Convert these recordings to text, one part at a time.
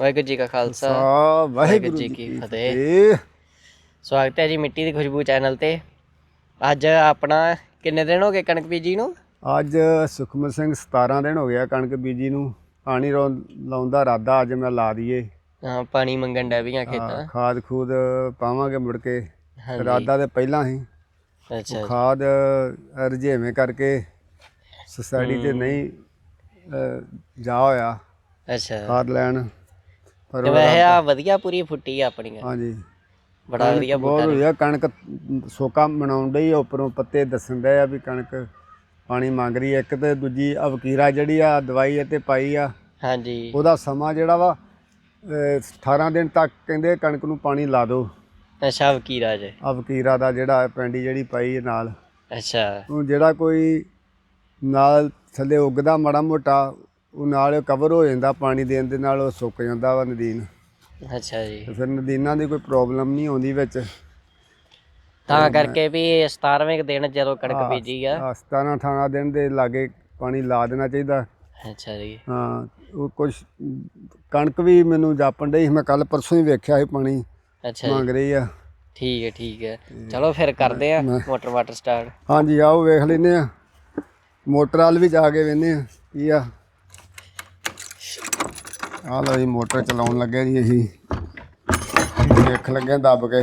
ਵਾਹਿਗੁਰੂ ਜੀ ਕਾ ਖਾਲਸਾ ਵਾਹਿਗੁਰੂ ਜੀ ਕੀ ਫਤਿਹ। ਸਵਾਗਤ ਹੈ ਜੀ ਮਿੱਟੀ ਦੀ ਖੁਸ਼ਬੂ ਚੈਨਲ ਤੇ। ਅੱਜ ਆਪਣਾ ਕਿੰਨੇ ਦਿਨ ਹੋ ਗਏ ਕਣਕ ਬੀਜੀ ਨੂੰ? ਅੱਜ ਸੁਖਮਨ ਸਿੰਘ 17 ਦਿਨ ਹੋ ਗਿਆ ਕਣਕ ਬੀਜੀ ਨੂੰ। ਪਾਣੀ ਰੋ- ਲਾਉਣ ਦਾ ਇਰਾਦਾ ਅੱਜ ਮੈਂ ਲਾ ਦਈਏ। ਹਾਂ ਪਾਣੀ ਮੰਗਣ ਡੈ ਵੀਆਂ ਖੇਤਾਂ। ਖਾਦ ਖੂਦ ਪਾਵਾਂਗੇ ਮੁੜ ਕੇ। ਇਰਾਦਾ ਤੇ ਪਹਿਲਾਂ ਹੀ। ਅੱਛਾ। ਖਾਦ ਰਜੇਵੇਂ ਕਰਕੇ ਸੁਸਾਇਟੀ 'ਚ ਨਹੀਂ ਜਾ ਹੋਇਆ। ਅੱਛਾ। ਖਾਦ ਲੈਣ। ਤੇ ਵੈਸੇ ਆ ਵਧੀਆ ਪੂਰੀ ਫੁੱਟੀ ਆ ਆਪਣੀ ਹਾਂਜੀ। ਬੜਾ ਵਧੀਆ ਬਹੁਤ ਹੋਇਆ ਕਣਕ ਸੋਕਾ ਮਨਾਉਣ ਡਈ ਆ ਉੱਪਰੋਂ ਪੱਤੇ ਦੱਸਣ ਡਏ ਆ ਵੀ ਕਣਕ ਪਾਣੀ ਮੰਗ ਰਹੀ ਹੈ ਇੱਕ ਤੇ ਦੂਜੀ ਅਵਕੀਰਾ ਜਿਹੜੀ ਆ ਦਵਾਈ ਤੇ ਪਾਈ ਆ। ਹਾਂਜੀ। ਉਹਦਾ ਸਮਾਂ ਜਿਹੜਾ ਵਾ ਅਹ 18 ਦਿਨ ਤੱਕ ਕਹਿੰਦੇ ਕਣਕ ਨੂੰ ਪਾਣੀ ਲਾ ਦਿਓ ਅੱਛਾ ਵਕੀਰਾ ਜੀ। ਅਵਕੀਰਾ ਦਾ ਜਿਹੜਾ ਪੈਂਡੀ ਜਿਹੜੀ ਪਾਈ ਨਾਲ। ਅੱਛਾ। ਉਹ ਜਿਹੜਾ ਕੋਈ ਨਾਲ ਥੱਲੇ ਉੱਗਦਾ ਮਾੜਾ ਮੋਟਾ ਉਹ ਨਾਲ ਕਵਰ ਹੋ ਜਾਂਦਾ ਪਾਣੀ ਦੇਣ ਦੇ ਨਾਲ ਉਹ ਸੁੱਕ ਜਾਂਦਾ ਵਾ ਨਦੀਨ। ਅੱਛਾ ਜੀ। ਤੇ ਫਿਰ ਨਦੀਨਾਂ ਦੀ ਕੋਈ ਪ੍ਰੋਬਲਮ ਨਹੀਂ ਆਉਂਦੀ ਵਿੱਚ। ਤਾਂ ਕਰਕੇ ਵੀ 17ਵੇਂ ਕੁ ਦਿਨ ਜਦੋਂ ਕਣਕ ਬੀਜੀ ਆ। ਆਹ 17 18 ਦਿਨ ਦੇ ਲਾਗੇ ਪਾਣੀ ਲਾ ਦੇਣਾ ਚਾਹੀਦਾ। ਅੱਛਾ ਜੀ। ਹਾਂ ਉਹ ਕੁਝ ਕਣਕ ਵੀ ਮੈਨੂੰ ਜਾਪਣ ਡਈ ਮੈਂ ਕੱਲ ਪਰਸੋਂ ਹੀ ਵੇਖਿਆ ਸੀ ਪਾਣੀ। ਅੱਛਾ ਮੰਗ ਰਹੀ ਆ। ਠੀਕ ਹੈ ਠੀਕ ਹੈ। ਚਲੋ ਫਿਰ ਕਰਦੇ ਆ ਮੋਟਰ ਵਾਟਰ ਸਟਾਰਟ। ਹਾਂਜੀ ਆਓ ਵੇਖ ਲੈਨੇ ਆ। ਮੋਟਰ ਵਾਲ ਵੀ ਜਾ ਕੇ ਵੇਨੇ ਆ ਕੀ ਆ। ਆ ਲਓ ਜੀ ਮੋਟਰ ਚਲਾਉਣ ਲੱਗੇ ਜੀ ਅਸੀਂ। ਦੇਖ ਲੱਗੇ ਦੱਬ ਕੇ।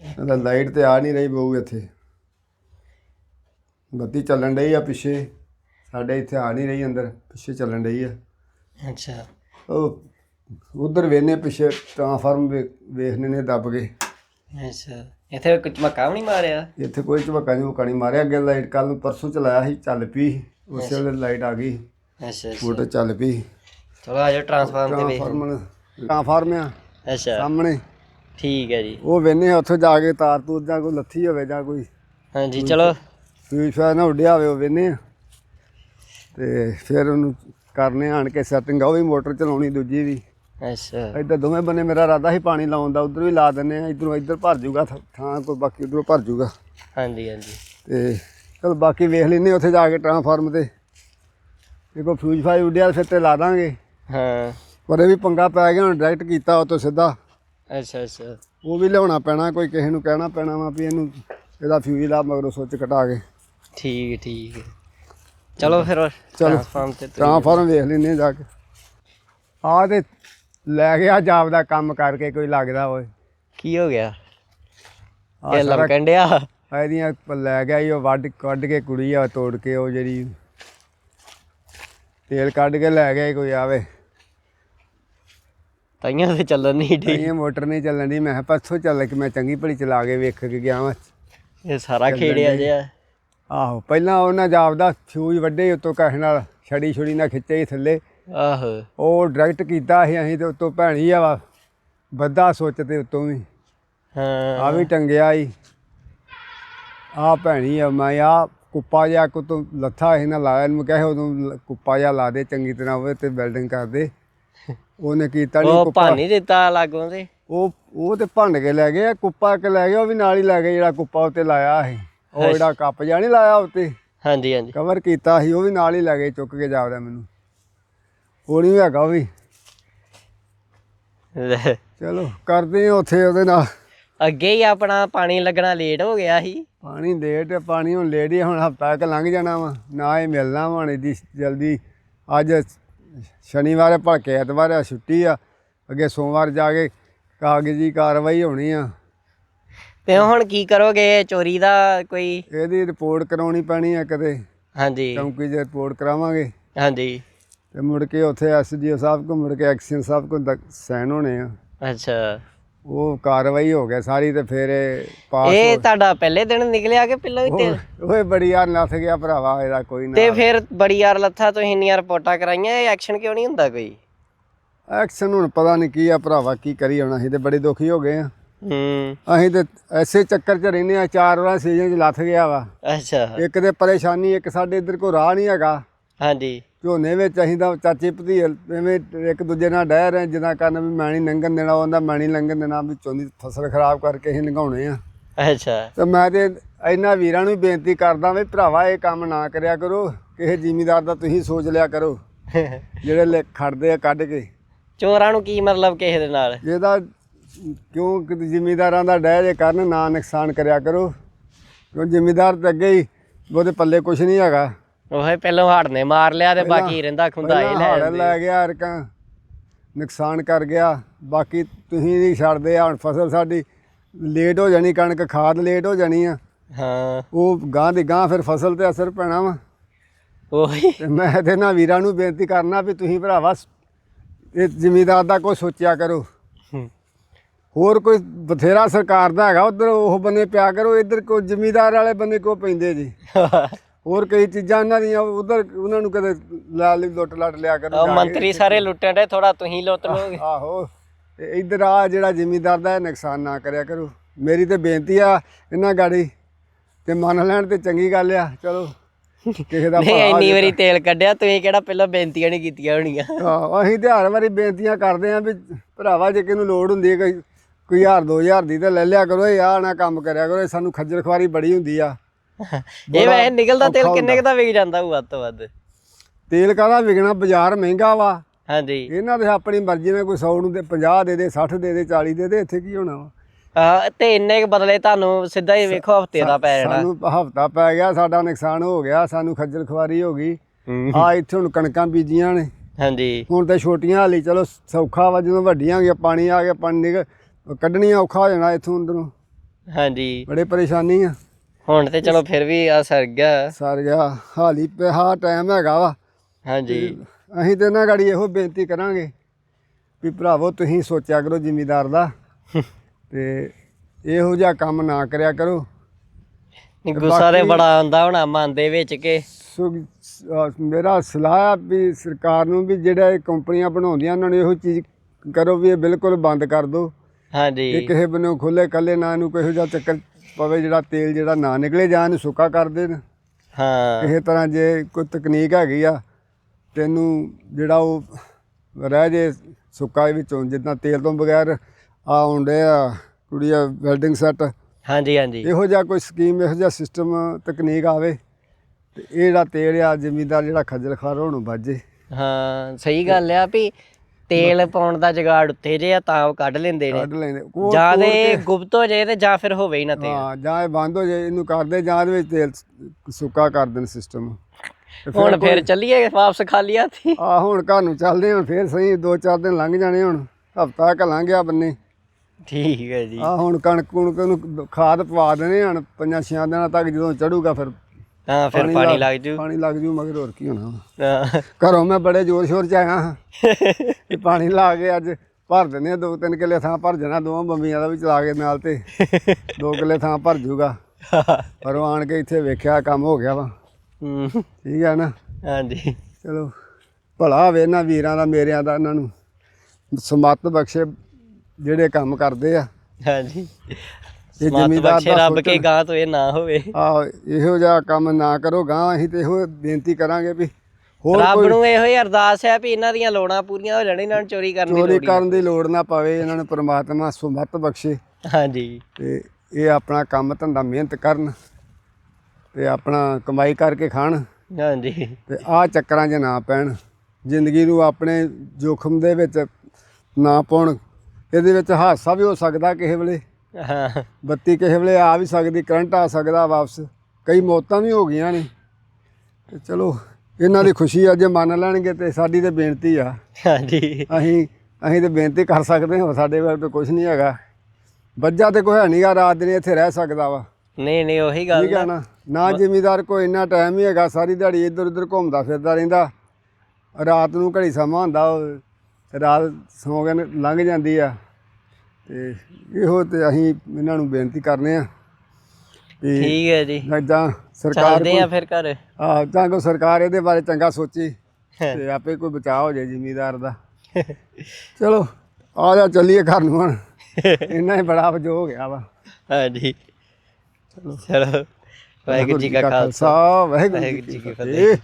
ਇਹਦਾ ਲਾਈਟ ਤੇ ਆ ਨਹੀਂ ਰਹੀ ਬਹੂ ਇੱਥੇ। ਬੱਤੀ ਚੱਲਣ ਡਈ ਆ ਪਿੱਛੇ। ਸਾਡੇ ਇੱਥੇ ਆ ਨਹੀਂ ਰਹੀ ਅੰਦਰ ਪਿੱਛੇ ਚੱਲਣ ਡਈ ਆ। ਅੱਛਾ। ਉਹ ਉਧਰ ਵੇਨੇ ਪਿੱਛੇ ਟ੍ਰਾਂਸਫਾਰਮ ਵੇ- ਵੇਖਣੇ ਨੇ ਦੱਬ ਕੇ। ਅੱਛਾ। ਇੱਥੇ ਕੁਝ ਮੱਕਾ ਵੀ ਨਹੀਂ ਮਾਰਿਆ? ਇੱਥੇ ਕੋਈ ਝਵਕਾ ਨਹੀਂ ਮੁਕਾ ਨਹੀਂ ਮਾਰਿਆ। ਅੱਗੇ ਲਾਈਟ ਕੱਲ ਨੂੰ ਪਰਸੋਂ ਚਲਾਇਆ ਸੀ ਚੱਲ ਪਈ। ਉਸੇ ਵੇਲੇ ਲਾਈਟ ਆ ਗਈ। ਅੱਛਾ ਅੱਛਾ। ਮੋਟਰ ਚੱਲ ਪਈ। ਚਲੋ ਆਜੋ ਟਰਾਂਸਫਾਰਮ ਤੇ ਵੇਖ ਟ੍ਰਾਂਸਫਾਰਮ ਟ੍ਰਾਂਸਫਾਰਮ ਆ। ਅੱਛਾ। ਸਾਹਮਣੇ। ਠੀਕ ਹੈ ਜੀ। ਉਹ ਵੇਨੇ ਉੱਥੇ ਜਾ ਕੇ ਤਾਰ ਤੂਰ ਜਾਂ ਕੋਈ ਲੱਥੀ ਹੋਵੇ ਜਾਂ ਕੋਈ ਹਾਂਜੀ ਚਲੋ। ਫਿਊਜ਼ ਫਾਇਰ ਨਾ ਉੱਡਿਆ ਹੋਵੇ ਉਹ ਵੇਨੇ ਆ। ਤੇ ਫਿਰ ਉਹਨੂੰ ਕਰਨੇ ਆਣ ਕੇ ਸੈਟਿੰਗ ਉਹ ਵੀ ਮੋਟਰ ਚਲਾਉਣੀ ਦੂਜੀ ਵੀ। ਅੱਛਾ। ਇੱਧਰ ਦੋਵੇਂ ਬੰਨੇ ਮੇਰਾ ਇਰਾਦਾ ਸੀ ਪਾਣੀ ਲਾਉਣ ਦਾ ਉਧਰ ਵੀ ਲਾ ਦਿੰਨੇ ਆ ਇਧਰੋਂ ਇੱਧਰ ਭਰ ਜੂਗਾ ਥ- ਕੋਈ ਬਾਕੀ ਉਧਰੋਂ ਭਰ ਜੂਗਾ। ਹਾਂਜੀ ਹਾਂਜੀ। ਤੇ ਚਲ ਬਾਕੀ ਵੇਖ ਲੈਨੇ ਉੱਥੇ ਜਾ ਕੇ ਟ੍ਰਾਂਸਫਾਰਮ ਤੇ। ਜੇ ਕੋਈ ਫਿਊਜ਼ ਫਾਈ ਉੱਡਿਆ ਫਿਰ ਤੇ ਲਾ ਦਾਂਗੇ। ਹਾਂ। ਪਰ ਇਹ ਵੀ ਪੰਗਾ ਪੈ ਗਿਆ ਹੁਣ ਡਾਇਰੈਕਟ ਕੀਤਾ ਉਹ ਤੋਂ ਸਿੱਧਾ। ਅੱਛਾ ਅੱਛਾ। ਉਹ ਵੀ ਲਿਆਉਣਾ ਪੈਣਾ ਕੋਈ ਕਿਸੇ ਨੂੰ ਕਹਿਣਾ ਪੈਣਾ ਵਾ ਵੀ ਇਹਨੂੰ ਇਹਦਾ ਫਿਊਜ਼ ਲਾ ਮਗਰੋਂ ਸੁੱਚ ਕਟਾ ਕੇ। ਠੀਕ ਠੀਕ ਚਲੋ ਫਿਰ ਟਰਾਂਸਫਾਰਮ ਤੇ। ਟ੍ਰਾਂਸਫਾਰਮ ਵੇਖ ਲੈਨੇ ਜਾ ਕੇ। ਆਹ ਤੇ ਲੈ ਗਿਆ ਜਾਬ ਦਾ ਕੰਮ ਕਰਕੇ ਕੋਈ ਲੱਗਦਾ ਓਏ ਕੀ ਹੋ ਗਿਆ? ਇਹ ਲਮਕਣ ਡਿਆ? ਇਹਦੀਆਂ ਲੈ ਗਿਆ ਈ ਉਹ ਵੱਢ ਕੱਢ ਕੇ ਕੁੜੀ ਆ ਤੋੜ ਕੇ ਉਹ ਜਿਹੜੀ ਤੇਲ ਕੱਢ ਕੇ ਲੈ ਗਿਆ ਈ ਕੋਈ ਆਵੇ। ਤਾਈਆਂ ਤੇ ਚੱਲਣ ਨਹੀਂ ਢੀ ਇਹ ਮੋਟਰ ਨਹੀਂ ਚੱਲਣ ਦੀ ਮੈਂ ਕਿਹਾ ਪਰਸੋਂ ਚੱਲ ਕੇ ਮੈਂ ਚੰਗੀ ਭਲੀ ਚਲਾ ਕੇ ਵੇਖ ਕੇ ਗਿਆ ਵਾਂ। ਇਹ ਸਾਰਾ ਖੇੜਿਆ ਜਿਆ। ਆਹੋ ਪਹਿਲਾਂ ਉਹਨਾਂ ਜਾਪਦਾ ਫਿਊਜ਼ ਵੱਡੇ ਉਤੋਂ ਕਹੇ ਨਾਲ ਛੜੀ ਛੁੜੀ ਨਾਲ ਖਿੱਚੇ ਸੀ ਥੱਲੇ। ਆਹੋ। ਉਹ ਡਾਇਰੈਕਟ ਕੀਤਾ ਸੀ ਅਸੀਂ ਤੇ ਉਤੋਂ ਭੈਣੀ ਆ ਵਾ ਬੱਦਾ ਸੁੱਚ ਤੇ ਉਤੋਂ ਵੀ। ਹਾਂ। ਆ ਵੀ ਟੰਗਿਆ ਈ। ਆ ਭੈਣੀ ਆ ਮੈਂ ਆ ਕੁੱਪਾ ਜਿਹਾ ਕੋ ਤੋਂ ਲੱਥਾ ਸੀ ਨਾ ਲਾਇਆ ਇਹਨੂੰ ਕਹੇ ਉਦੋਂ ਕੁੱਪਾ ਜਿਹਾ ਲਾ ਦੇ ਚੰਗੀ ਤਰ੍ਹਾਂ ਉਹਦੇ ਤੇ ਵੈਲਡਿੰਗ ਕਰ ਦੇ। ਉਹਨੇ ਕੀਤਾ ਨਹੀਂ ਉਹ ਕੁੱਪਾ। ਭਾਨੀ ਦਿੱਤਾ ਲਾਗੋਂ ਤੇ ਉਹ ਉਹ ਤੇ ਭੰਨ ਕੇ ਲੈ ਗਏ ਆ, ਕੁੱਪਾ ਕੇ ਲੈ ਗਏ ਉਹ ਵੀ ਨਾਲ ਹੀ ਲੈ ਗਏ ਜਿਹੜਾ ਕੁੱਪਾ ਉੱਤੇ ਲਾਇਆ ਸੀ। ਉਹ ਜਿਹੜਾ ਕੱਪ ਜਿਹਾ ਨਹੀਂ ਲਾਇਆ ਉੱਤੇ। ਹਾਂਜੀ ਹਾਂਜੀ। ਕਵਰ ਕੀਤਾ ਸੀ ਉਹ ਵੀ ਨਾਲ ਹੀ ਲੈ ਗਏ ਚੁੱਕ ਕੇ ਜਾਵਦਾ ਮੈਨੂੰ। ਉਹ ਨਹੀਂ ਹੈਗਾ ਉਹ ਵੀ। ਲੈ, ਚਲੋ ਕਰਦੇ ਆ ਉੱਥੇ ਉਹਦੇ ਨਾਲ। ਅੱਗੇ ਹੀ ਆਪਣਾ ਪਾਣੀ ਲੱਗਣਾ ਲੇਟ ਹੋ ਗਿਆ ਸੀ। ਪਾਣੀ ਲੇਟ ਹੈ, ਪਾਣੀ ਹੁਣ ਲੇਟ ਹੀ ਹੁਣ ਹਫਤਾ ਕ ਲੰਘ ਜਾਣਾ ਵਾ। ਨਾ ਇਹ ਮਿਲਣਾ ਵਾ ਹੁਣ ਇਹਦੀ ਜਲਦੀ। ਅੱਜ ਸ਼ਨੀਵਾਰ ਭਲਕੇ ਐਤਵਾਰ ਆ ਛੁੱਟੀ ਆ। ਅੱਗੇ ਸੋਮਵਾਰ ਜਾ ਕੇ ਕਾਗਜ਼ੀ ਕਾਰਵਾਈ ਹੋਣੀ ਆ। ਤੇ ਹੁਣ ਕੀ ਕਰੋਗੇ? ਚੋਰੀ ਦਾ ਕੋਈ ਇਹਦੀ ਰਿਪੋਰਟ ਕਰਾਉਣੀ ਪੈਣੀ ਆ ਕਦੇ ਹਾਂਜੀ। ਚੌਂਕੀ 'ਚ ਰਿਪੋਰਟ ਕਰਾਵਾਂਗੇ। ਹਾਂਜੀ। ਤੇ ਮੁੜ ਕੇ ਉੱਥੇ ਐਸਡੀਓ ਸਾਹਿਬ ਕੋ ਮੁੜ ਕੇ ਐਕਸ਼ਨ ਸਾਹਿਬ ਕੋ ਸਾਈਨ ਹੋਣੇ ਆ। ਅੱਛਾ। ਉਹ ਕਾਰਵਾਈ ਹੋ ਗਿਆ ਸਾਰੀ ਤੇ ਫਿਰ ਇਹ ਪਾਸ ਇਹ ਤੁਹਾਡਾ ਪਹਿਲੇ ਦਿਨ ਨਿਕਲਿਆ ਕਿ ਪਹਿਲਾਂ ਵੀ ਤੇ ਓਏ ਬੜੀ ਯਾਰ ਨੱਥ ਗਿਆ ਭਰਾਵਾ ਇਹਦਾ ਕੋਈ ਨਾ ਤੇ ਫਿਰ ਬੜੀ ਯਾਰ ਲੱਥਾ ਤੁਸੀਂ ਇੰਨੀਆਂ ਰਿਪੋਰਟਾਂ ਕਰਾਈਆਂ ਇਹ ਐਕਸ਼ਨ ਕਿਉਂ ਨਹੀਂ ਹੁੰਦਾ ਕੋਈ? ਐਕਸ਼ਨ ਹੁਣ ਪਤਾ ਨਹੀਂ ਕੀ ਆ ਭਰਾਵਾ ਕੀ ਕਰੀ ਹੁਣ ਅਸੀਂ ਤੇ ਬੜੇ ਦੁਖੀ ਹੋ ਗਏ ਆ। ਹੂੰ। ਅਸੀਂ ਤੇ ਐਸੇ ਚੱਕਰ 'ਚ ਰਹਿੰਦੇ ਆ ਚਾਰ ਵਾਰ ਸੀਜ਼ਨ 'ਚ ਲੱਥ ਗਿਆ ਵਾ। ਅੱਛਾ। ਇੱਕ ਤੇ ਪਰੇਸ਼ਾਨੀ ਇੱਕ ਸਾਡੇ ਇੱਧਰ ਕੋਈ ਰਾਹ ਨਹੀਂ ਹੈਗਾ। ਹਾਂਜੀ। ਝੋਨੇ ਵਿੱਚ ਅਸੀਂ ਤਾਂ ਚਾਚੇ ਭਤੀ ਐਵੇਂ ਇੱਕ ਦੂਜੇ ਨਾਲ ਡਹਿ ਰਹੇ ਜਿੱਦਾਂ ਕਰਨ ਵੀ ਮੈਂ ਨਹੀਂ ਲੰਘਣ ਦੇਣਾ ਉਹਦਾ ਮੈਂ ਨਹੀਂ ਲੰਘਣ ਦੇਣਾ ਵਿੱਚੋਂ ਦੀ ਫਸਲ ਖਰਾਬ ਕਰਕੇ ਅਸੀਂ ਲੰਘਾਉਣੇ ਆ। ਅੱਛਾ। ਤੇ ਮੈਂ ਤੇ ਇਹਨਾਂ ਵੀਰਾਂ ਨੂੰ ਬੇਨਤੀ ਕਰਦਾ ਵੀ ਭਰਾਵਾ ਇਹ ਕੰਮ ਨਾ ਕਰਿਆ ਕਰੋ ਕਿਸੇ ਜ਼ਿਮੀਦਾਰ ਦਾ ਤੁਸੀਂ ਸੋਚ ਲਿਆ ਕਰੋ ਜਿਹੜੇ ਖੜਦੇ ਆ ਕੱਢ ਕੇ। ਚੋਰਾਂ ਨੂੰ ਕੀ ਮਤਲਬ ਕਿਸੇ ਦੇ ਨਾਲ? ਇਹਦਾ ਕਿਉਂ ਜ਼ਿਮੀਦਾਰਾਂ ਦਾ ਡਹਿ ਜੇ ਕਰਨ ਨਾ ਨੁਕਸਾਨ ਕਰਿਆ ਕਰੋ। ਕਿਉਂ ਜ਼ਿਮੀਦਾਰ ਤੇ ਅੱਗੇ ਹੀ ਉਹਦੇ ਪੱਲੇ ਕੁਝ ਨਹੀਂ ਹੈਗਾ। ਉਹ ਪਹਿਲਾਂ ਹਾੜ ਨੇ ਮਾਰ ਲਿਆ ਤੇ ਬਾਕੀ ਰਹਿੰਦਾ ਖੁੰਦਾ ਹੀ ਪਹਿਲਾਂ ਲੈ ਜਾਂਦੇ। ਲੈ ਗਿਆ ਅਰਕਾਂ। ਨੁਕਸਾਨ ਕਰ ਗਿਆ। ਬਾਕੀ ਤੁਸੀਂ ਨਹੀਂ ਛੱਡਦੇ ਆ ਹੁਣ ਫਸਲ ਸਾਡੀ ਲੇਟ ਹੋ ਜਾਣੀ ਕਣਕ ਖਾਦ ਲੇਟ ਹੋ ਜਾਣੀ ਆ। ਹਾਂ। ਉਹ ਗਾਂ ਦੀ ਗਾਂ ਫਿਰ ਫਸਲ ਤੇ ਅਸਰ ਪੈਣਾ ਵਾ। ਤੇ ਮੈਂ ਤੇ ਨਾ ਵੀਰਾਂ ਨੂੰ ਬੇਨਤੀ ਕਰਨਾ ਵੀ ਤੁਸੀਂ ਭਰਾਵਾ ਇਹ ਜ਼ਿਮੀਦਾਰ ਦਾ ਕੋਈ ਸੋਚਿਆ ਕਰੋ। ਹੋਰ ਕੋਈ ਬਥੇਰਾ ਸਰਕਾਰ ਦਾ ਹੈਗਾ ਉਧਰ ਉਹ ਬੰਨੇ ਪਿਆ ਕਰੋ ਇੱਧਰ ਕੋਈ ਜ਼ਿਮੀਦਾਰ ਵਾਲੇ ਬੰਨੇ ਕੋ ਪੈਂਦੇ ਜੀ। ਹੋਰ ਕਈ ਚੀਜ਼ਾਂ ਉਹਨਾਂ ਦੀਆਂ ਉਧਰ ਉਹਨਾਂ ਨੂੰ ਕਦੇ ਲਾ ਲਈ ਲੁੱਟ ਲੱਟ ਲਿਆ ਕਰੋ ਜਾ ਕੇ। ਮੰਤਰੀ ਸਾਰੇ ਲੁੱਟਣ ਦੇ ਥੋੜਾ ਤੁਸੀਂ ਲੁੱਟ ਲੋਗੇ ਆਹੋ। ਤੇ ਇੱਧਰ ਆ ਜਿਹੜਾ ਜ਼ਿਮੀਦਾਰ ਦਾ ਇਹ ਨੁਕਸਾਨ ਨਾ ਕਰਿਆ ਕਰੋ। ਮੇਰੀ ਤੇ ਬੇਨਤੀ ਆ ਇਹਨਾਂ ਗਾੜੀ ਤੇ ਮੰਨ ਲੈਣ ਤੇ ਚੰਗੀ ਗੱਲ ਆ ਚਲੋ। ਕਿਸੇ ਦਾ ਨਹੀਂ ਭਲਾ ਇੰਨੀ ਵਾਰੀ ਤੇਲ ਕੱਢਿਆ ਤੁਸੀਂ ਕਿਹੜਾ ਪਹਿਲਾਂ ਬੇਨਤੀਆਂ ਨਹੀਂ ਕੀਤੀਆਂ ਹੋਣੀਆਂ। ਹਾਂ ਅਸੀਂ ਤੇ ਹਰ ਵਾਰੀ ਬੇਨਤੀਆਂ ਕਰਦੇ ਆਂ ਵੀ ਭਰਾਵਾ ਜੇ ਕਿਨੂੰ ਲੋੜ ਹੁੰਦੀ ਹੈ ਕੋਈ ਕੋਈ ਹਜ਼ਾਰ ਦੋ ਹਜ਼ਾਰ ਦੀ ਤਾਂ ਲੈ ਲਿਆ ਕਰੋ ਇਹ ਆ ਨਾ ਕੰਮ ਕਰਿਆ ਕਰੋ ਇਹ ਸਾਨੂੰ ਖੱਜਲ ਖਵਾਰੀ ਬੜੀ ਹੁੰਦੀ ਆ। ਇਹ ਵੈਸੇ ਨਿਕਲਦਾ ਤੇਲ ਕਿੰਨੇ ਕੁ ਦਾ ਵਿਕ ਜਾਂਦਾ ਹੋਊ ਵੱਧ ਤੋਂ ਵੱਧ? ਤੇਲ ਕਾਹਦਾ ਵਿਕਣਾ? ਬਾਜ਼ਾਰ ਮਹਿੰਗਾ ਵਾ। ਹਾਂਜੀ। ਇਹਨਾਂ ਦੇ ਆਪਣੀ ਮਰਜ਼ੀ ਨਾਲ ਕੋਈ 100 ਨੂੰ ਤੇ 50 ਦੇ ਦੇ 60 ਦੇ ਦੇ 40 ਦੇ ਦੇ ਇੱਥੇ ਕੀ ਹੋਣਾ ਵਾ? ਆਹ, ਤੇ ਇੰਨੇ ਕੁ ਬਦਲੇ ਤੁਹਾਨੂੰ ਸਿੱਧਾ ਹੀ ਵੇਖੋ ਹਫ਼ਤੇ ਦਾ ਪੈ ਜਾਣਾ। ਸਾਨੂੰ ਹਫਤਾ ਪੈ ਗਿਆ ਸਾਡਾ ਨੁਕਸਾਨ ਹੋ ਗਿਆ ਸਾਨੂੰ ਖੱਜਲ ਖਵਾਰੀ ਹੋ ਗਈ। ਹੂੰ। ਆ ਇੱਥੇ ਹੁਣ ਕਣਕਾਂ ਬੀਜੀਆਂ ਨੇ। ਹਾਂਜੀ। ਹੁਣ ਤਾਂ ਛੋਟੀਆਂ ਹਾਲੀ ਚਲੋ ਸੌਖਾ ਵਾ ਜਦੋਂ ਵੱਡੀਆਂ ਹੋ ਗਈਆਂ ਪਾਣੀ ਆ ਗਿਆ ਪਾਣੀ ਨਿਕਲ ਕੱਢਣੀਆਂ ਔਖਾ ਹੋ ਜਾਣਾ ਇੱਥੋਂ ਅੰਦਰੋਂ। ਹਾਂਜੀ। ਬੜੇ ਪਰੇਸ਼ਾਨੀ ਆ। ਹੁਣ ਤੇ ਚਲੋ ਫਿਰ ਵੀ ਆ ਸਰ ਗਿਆ। ਸਰ ਗਿਆ। ਹਾਲੀ ਪਿਆ ਟਾਈਮ ਹੈਗਾ ਵਾ। ਹਾਂਜੀ। ਅਸੀਂ ਤੇ ਇਹਨਾਂ ਗਾੜੀ ਇਹੋ ਬੇਨਤੀ ਕਰਾਂਗੇ ਵੀ ਭਰਾਵੋ ਤੁਸੀਂ ਸੋਚਿਆ ਕਰੋ ਜ਼ਿਮੀਦਾਰ ਦਾ। ਤੇ ਇਹੋ ਜਿਹਾ ਕੰਮ ਨਾ ਕਰਿਆ ਕਰੋ। ਨਹੀਂ ਗੁੱਸਾ ਤੇ ਬੜਾ ਆਉਂਦਾ ਹੋਣਾ ਮਨ ਦੇ ਵਿੱਚ ਕਿ। ਮੇਰਾ ਸਲਾਹ ਆ ਵੀ ਸਰਕਾਰ ਨੂੰ ਵੀ ਜਿਹੜਾ ਇਹ ਕੰਪਨੀਆਂ ਬਣਾਉਂਦੀਆਂ ਉਹਨਾਂ ਨੂੰ ਇਹੋ ਚੀਜ਼ ਕਰੋ ਵੀ ਇਹ ਬਿਲਕੁਲ ਬੰਦ ਕਰ ਦਿਓ ਇਹ ਹਾਂਜੀ ਕਿਸੇ ਬੰਨੋਂ ਖੋਲੇ ਕੱਲੇ ਨਾ ਇਹਨੂੰ ਕੋਈ ਜਿਹਾ ਚੱਕਰ ਪਵੇ ਜਿਹੜਾ ਤੇਲ ਜਿਹੜਾ ਨਾ ਨਿਕਲੇ ਜਾਂ ਇਹਨੂੰ ਸੁੱਕਾ ਕਰ ਦੇਣ। ਹਾਂ। ਕਿਸੇ ਤਰ੍ਹਾਂ ਜੇ ਕੋਈ ਤਕਨੀਕ ਹੈਗੀ ਆ ਤੈਨੂੰ ਜਿਹੜਾ ਉਹ ਰਹਿ ਜੇ ਸੁੱਕਾ ਵਿੱਚੋਂ ਜਿੱਦਾਂ ਤੇਲ ਤੋਂ ਬਗੈਰ ਆ ਆਉਂਦੇ ਆ ਕੁੜੀਆ ਵੈਲਡਿੰਗ ਸੈੱਟ। ਹਾਂਜੀ ਹਾਂਜੀ। ਇਹੋ ਜਿਹਾ ਕੋਈ ਸਕੀਮ ਇਹੋ ਜਿਹਾ ਸਿਸਟਮ ਤਕਨੀਕ ਆਵੇ ਤੇ ਇਹ ਜਿਹੜਾ ਤੇਲ ਆ ਜ਼ਿਮੀਦਾਰ ਜਿਹੜਾ ਖੱਜਲ ਖਾਰ ਹੋਣੋਂ ਬਾਜੇ ਹਾਂ ਸਹੀ ਗੱਲ ਆ ਵੀ ਤੇਲ ਪਾਉਣ ਦਾ ਜਗਾੜ ਉੱਤੇ ਜੇ ਆ ਤਾਂ ਉਹ ਕੱਢ ਲੈਂਦੇ ਨੇ। ਕੱਢ ਲੈਂਦੇ। ਉਹ ਜਾਂ ਤੋੜ ਤੇ ਕੇ- ਗੁਪਤ ਹੋ ਜਾਏ ਤੇ ਜਾਂ ਫਿਰ ਹੋਵੇ ਹੀ ਨਾ ਤੇਲ। ਹਾਂ ਜਾਂ ਇਹ ਬੰਦ ਹੋ ਜਾਏ ਇਹਨੂੰ ਕਰਦੇ ਜਾਂ ਇਹਦੇ ਵਿੱਚ ਤੇਲ ਸ- ਸੁੱਕਾ ਕਰ ਦੇਣ ਸਿਸਟਮ ਹੁਣ ਫਿਰ ਚੱਲੀਏ ਵਾਪਸ ਖਾਲੀ ਹੱਥੀ ਆ ਹੁਣ ਘਰ ਨੂੰ ਚੱਲਦੇ ਹੁਣ ਫੇਰ ਸਹੀ ਦੋ ਚਾਰ ਦਿਨ ਲੰਘ ਜਾਣੇ ਹੁਣ। ਹਫਤਾ ਕ ਲੰਘ ਗਿਆ ਬੰਨੇ। ਠੀਕ ਹੈ ਜੀ। ਆ ਹੁਣ ਕਣਕ ਕੁਣਕ ਨੂੰ ਖਾਦ ਪਵਾ ਦੇਣੇ ਹੁਣ ਪੰਜਾਂ ਛਿਆਂ ਦਿਨਾਂ ਤੱਕ ਜਦੋਂ ਚੜੂਗਾ ਫਿਰ ਹਾਂ ਫਿਰ ਪਾਣੀ ਲੱਗ ਜੂ। ਪਾਣੀ ਲੱਗ ਜੂ ਮਗਰ ਹੋਰ ਕੀ ਹੋਣਾ ਹਾਂ। ਘਰੋਂ ਮੈਂ ਬੜੇ ਜ਼ੋਰ ਸ਼ੋਰ ਚ ਆਇਆ ਹਾਂ ਕਿ ਪਾਣੀ ਲਾ ਕੇ ਅੱਜ ਭਰ ਦਿੰਦੇ ਆ ਦੋ ਤਿੰਨ ਕਿੱਲੇ ਥਾਂ ਭਰ ਜਾਣਾ ਦੋਵਾਂ ਬੰਬੀਆਂ ਦਾ ਵੀ ਚਲਾ ਕੇ ਨਾਲ ਤੇ ਦੋ ਕਿੱਲੇ ਥਾਂ ਭਰ ਜੂਗਾ। ਪਰ ਉਹ ਆਣ ਕੇ ਇੱਥੇ ਵੇਖਿਆ ਕੰਮ ਹੋ ਗਿਆ ਵਾ। ਹੂੰ। ਠੀਕ ਹੈ ਨਾ? ਹਾਂਜੀ। ਚਲੋ ਭਲਾ ਹੋਵੇ ਇਹਨਾਂ ਵੀਰਾਂ ਦਾ ਮੇਰਿਆਂ ਦਾ ਇਹਨਾਂ ਨੂੰ ਸਮੱਤ ਬਖਸ਼ੇ ਜਿਹੜੇ ਕੰਮ ਕਰਦੇ ਆ। ਹਾਂਜੀ। ਇਹ ਜ਼ਿਮੀਦਾਰ ਦਾ ਰੱਬ ਕੇ। ਗਾਂ ਤੋਂ ਇਹ ਨਾ ਹੋਵੇ। ਆ ਇਹੋ ਜਿਹਾ ਕੰਮ ਨਾ ਕਰੋ ਗਾਂ ਅਸੀਂ ਤੇ ਇਹੋ ਬੇਨਤੀ ਕਰਾਂਗੇ ਵੀ ਹੋਰ ਰੱਬ ਨੂੰ ਇਹੋ ਹੀ ਅਰਦਾਸ ਹੈ ਵੀ ਇਹਨਾਂ ਦੀਆਂ ਲੋੜਾਂ ਪੂਰੀਆਂ ਹੋ ਜਾਣ ਇਹਨਾਂ ਨੂੰ ਚੋਰੀ ਕਰਨ ਦੀ ਚੋਰੀ ਲੋੜ ਹੀ ਕਰਨ ਦੀ ਲੋੜ ਨਾ ਪਵੇ ਇਹਨਾਂ ਨੂੰ ਪ੍ਰਮਾਤਮਾ ਸੁਮਤ ਬਖਸ਼ੇ। ਹਾਂਜੀ। ਤੇ ਇਹ ਆਪਣਾ ਕੰਮ ਧੰਦਾ ਮਿਹਨਤ ਕਰਨ ਤੇ ਆਪਣਾ ਕਮਾਈ ਕਰਕੇ ਖਾਣ। ਹਾਂਜੀ। ਤੇ ਆਹ ਚੱਕਰਾਂ 'ਚ ਨਾ ਪੈਣ। ਜ਼ਿੰਦਗੀ ਨੂੰ ਆਪਣੇ ਜੋਖਮ ਦੇ ਵਿੱਚ ਨਾ ਪਾਉਣ। ਇਹਦੇ ਵਿੱਚ ਹਾਦਸਾ ਵੀ ਹੋ ਸਕਦਾ ਕਿਸੇ ਵੇਲੇ। ਹਾਂ। ਬੱਤੀ ਕਿਸੇ ਵੇਲੇ ਆ ਵੀ ਸਕਦੀ ਕਰੰਟ ਆ ਸਕਦਾ ਵਾਪਸ। ਕਈ ਮੌਤਾਂ ਵੀ ਹੋ ਗਈਆਂ ਨੇ। ਤੇ ਚਲੋ ਇਹਨਾਂ ਦੀ ਖੁਸ਼ੀ ਅੱਜ ਮੰਨ ਲੈਣਗੇ ਤੇ ਸਾਡੀ ਤੇ ਬੇਨਤੀ ਆ। ਹਾਂਜੀ। ਅਸੀਂ ਅਸੀਂ ਤੇ ਬੇਨਤੀ ਕਰ ਸਕਦੇ ਹਾਂ ਸਾਡੇ ਵੱਲ ਤੇ ਕੁਝ ਨਹੀਂ ਹੈਗਾ। ਬੱਜਾ ਤੇ ਕੋਈ ਹੈ ਨਹੀਂਗਾ ਰਾਤ ਦਿਨ ਇੱਥੇ ਰਹਿ ਸਕਦਾ ਵਾ। ਨਹੀਂ ਨਹੀਂ ਉਹੀ ਗੱਲ ਠੀਕ ਹੈ ਨਾ। ਨਾ? ਜ਼ਿਮੀਦਾਰ ਕੋਈ ਇੰਨਾ ਟਾਈਮ ਹੀ ਹੈਗਾ ਸਾਰੀ ਦਿਹਾੜੀ ਇੱਧਰ ਉੱਧਰ ਘੁੰਮਦਾ ਫਿਰਦਾ ਰਹਿੰਦਾ। ਰਾਤ ਨੂੰ ਘੜੀ ਸਮਾਂ ਹੁੰਦਾ ਰਾਤ ਸੌਂ ਕੇ ਲੰਘ ਜਾਂਦੀ ਆ। ਤੇ ਇਹੋ ਤੇ ਅਸੀਂ ਇਹਨਾਂ ਨੂੰ ਬੇਨਤੀ ਕਰਨੇ ਆ ਠੀਕ ਹੈ ਜੀ। ਜਾਂ ਸਰਕਾਰ ਚੱਲਦੇ ਆ ਫਿਰ ਘਰ। ਆ ਜਾਂ ਕੋਈ ਸਰਕਾਰ ਇਹਦੇ ਬਾਰੇ ਚੰਗਾ ਸੋਚੇ ਤੇ ਆਪੇ ਕੋਈ ਬਚਾਅ ਹੋ ਜਾਏ ਜ਼ਿਮੀਦਾਰ ਦਾ। ਚਲੋ ਆ ਜਾ ਚੱਲੀਏ ਘਰ ਨੂੰ ਹੁਣ। ਇੰਨਾ ਹੀ ਬੜਾ ਵਜੋ ਹੋ ਗਿਆ ਵਾ। ਹਾਂਜੀ ਚਲੋ ਚਲੋ। ਵਾਹਿਗੁਰੂ ਜੀ ਕਾ ਖਾਲਸਾ। ਵਾਹਿਗੁਰੂ ਜੀ ਜੀ ਕੀ ਕੀ ਫਤਿਹ।